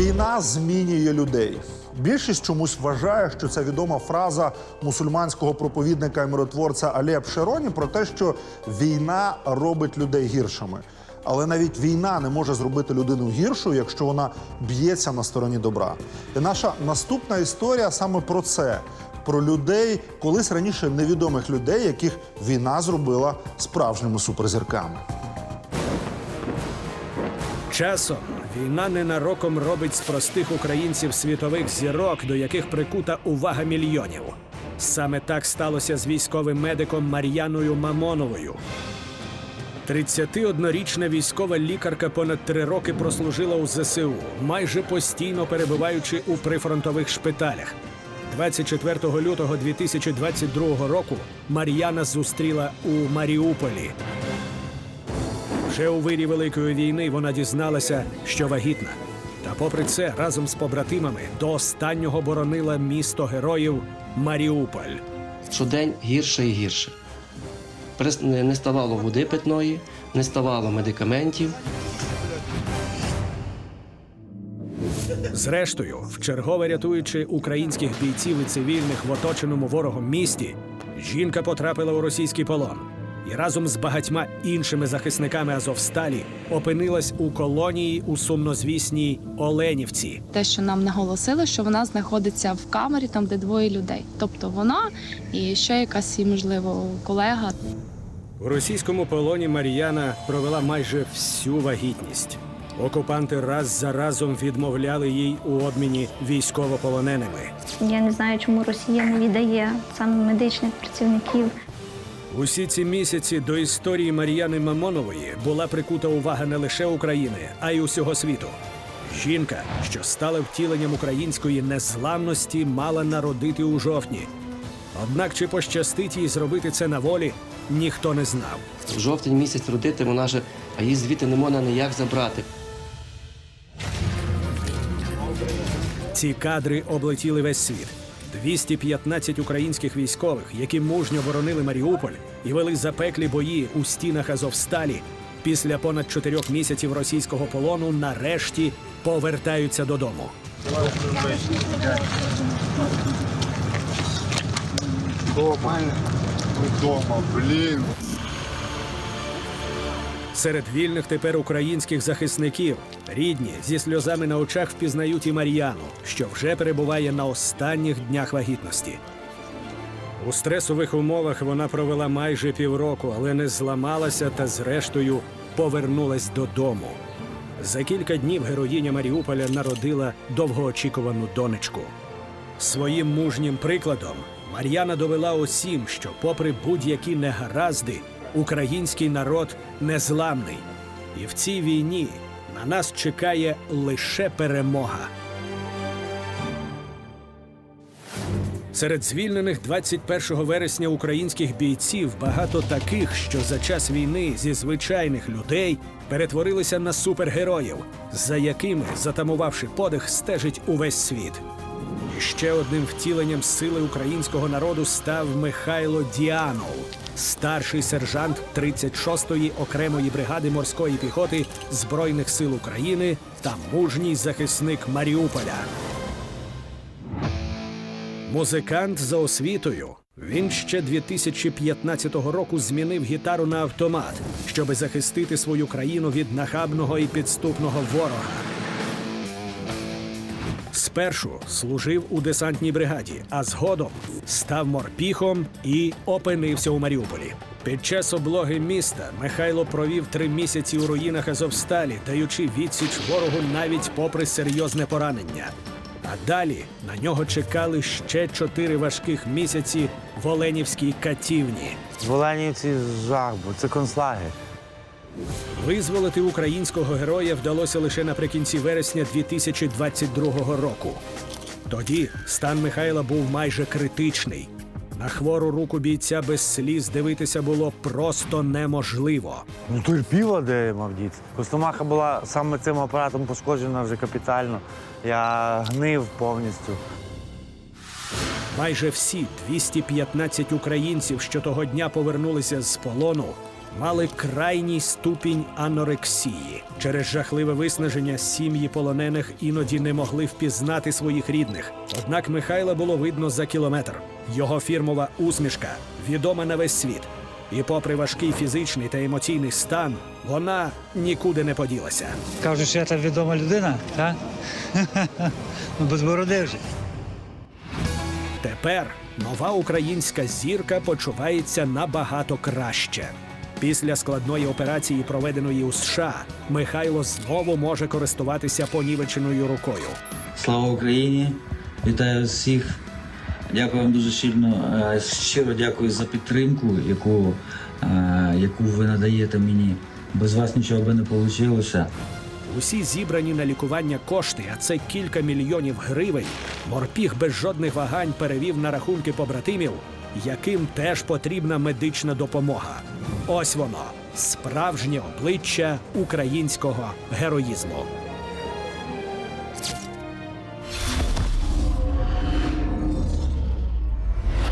Війна змінює людей. Більшість чомусь вважає, що це відома фраза мусульманського проповідника і миротворця Алія Пшероні про те, що війна робить людей гіршими. Але навіть війна не може зробити людину гіршою, якщо вона б'ється на стороні добра. І наша наступна історія саме про це: про людей, колись раніше невідомих людей, яких війна зробила справжніми суперзірками. Часом війна ненароком робить з простих українців світових зірок, до яких прикута увага мільйонів. Саме так сталося з військовим медиком Мар'яною Мамоновою. 31-річна військова лікарка понад три роки прослужила у ЗСУ, майже постійно перебуваючи у прифронтових шпиталях. 24 лютого 2022 року Мар'яна зустріла у Маріуполі. Вже у вирі Великої війни вона дізналася, що вагітна. Та попри це, разом з побратимами до останнього боронила місто героїв Маріуполь. Щодень гірше і гірше. Не не ставало води питної, не ставало медикаментів. Зрештою, вчергове рятуючи українських бійців і цивільних в оточеному ворогом місті, жінка потрапила у російський полон і разом з багатьма іншими захисниками Азовсталі опинилась у колонії у сумнозвісній Оленівці. те, що нам наголосили, що вона знаходиться в камері, там де двоє людей. Тобто вона і ще якась її, можливо, колега. У російському полоні Мар'яна провела майже всю вагітність. Окупанти раз за разом відмовляли їй у обміні військовополоненими. Я не знаю, чому Росія не віддає саме медичних працівників. Усі ці місяці до історії Мар'яни Мамонової була прикута увага не лише України, а й усього світу. Жінка, що стала втіленням української незламності, мала народити у жовтні. Однак чи пощастить їй зробити це на волі, ніхто не знав. В жовтень місяць родити, вона же, а її звідти не можна ніяк забрати. Ці кадри облетіли весь світ. 215 українських військових, які мужньо боронили Маріуполь і вели запеклі бої у стінах Азовсталі, після понад чотирьох місяців російського полону нарешті повертаються додому. Дома. Блін. Серед вільних тепер українських захисників рідні зі сльозами на очах впізнають і Мар'яну, що вже перебуває на останніх днях вагітності. У стресових умовах вона провела майже півроку, але не зламалася та, зрештою, повернулась додому. За кілька днів героїня Маріуполя народила довгоочікувану донечку. Своїм мужнім прикладом Мар'яна довела усім, що, попри будь-які негаразди, український народ незламний. І в цій війні на нас чекає лише перемога. Серед звільнених 21 вересня українських бійців багато таких, що за час війни зі звичайних людей перетворилися на супергероїв, за якими, затамувавши подих, стежить увесь світ. Ще одним втіленням сили українського народу став Михайло Діанов, старший сержант 36-ї окремої бригади морської піхоти Збройних сил України та мужній захисник Маріуполя. Музикант за освітою. Він ще 2015 року змінив гітару на автомат, щоби захистити свою країну від нахабного і підступного ворога. Спершу служив у десантній бригаді, а згодом став морпіхом і опинився у Маріуполі. Під час облоги міста Михайло провів три місяці у руїнах Азовсталі, даючи відсіч ворогу навіть попри серйозне поранення. А далі на нього чекали ще чотири важких місяці в Оленівській катівні. В Оленівці жах, бо це концлагер. Визволити українського героя вдалося лише наприкінці вересня 2022 року. Тоді стан Михайла був майже критичний. На хвору руку бійця без сліз дивитися було просто неможливо. Ну терпіла, де я мав діти. Костомаха була саме цим апаратом пошкоджена вже капітально. Я гнив повністю. Майже всі 215 українців, що того дня повернулися з полону, мали крайній ступінь анорексії. Через жахливе виснаження сім'ї полонених іноді не могли впізнати своїх рідних. Однак Михайла було видно за кілометр. Його фірмова усмішка відома на весь світ. І попри важкий фізичний та емоційний стан, вона нікуди не поділася. Кажуть, що я та відома людина, так? Ну, без бороди вже. Тепер нова українська зірка почувається набагато краще. Після складної операції, проведеної у США, Михайло знову може користуватися понівеченою рукою. Слава Україні! Вітаю всіх. Дякую вам дуже щиро, е, щиро дякую за підтримку, яку, е, яку ви надаєте мені. Без вас нічого би не вийшло. Усі зібрані на лікування кошти, а це кілька мільйонів гривень, морпіг без жодних вагань перевів на рахунки побратимів, яким теж потрібна медична допомога. Ось воно справжнє обличчя українського героїзму.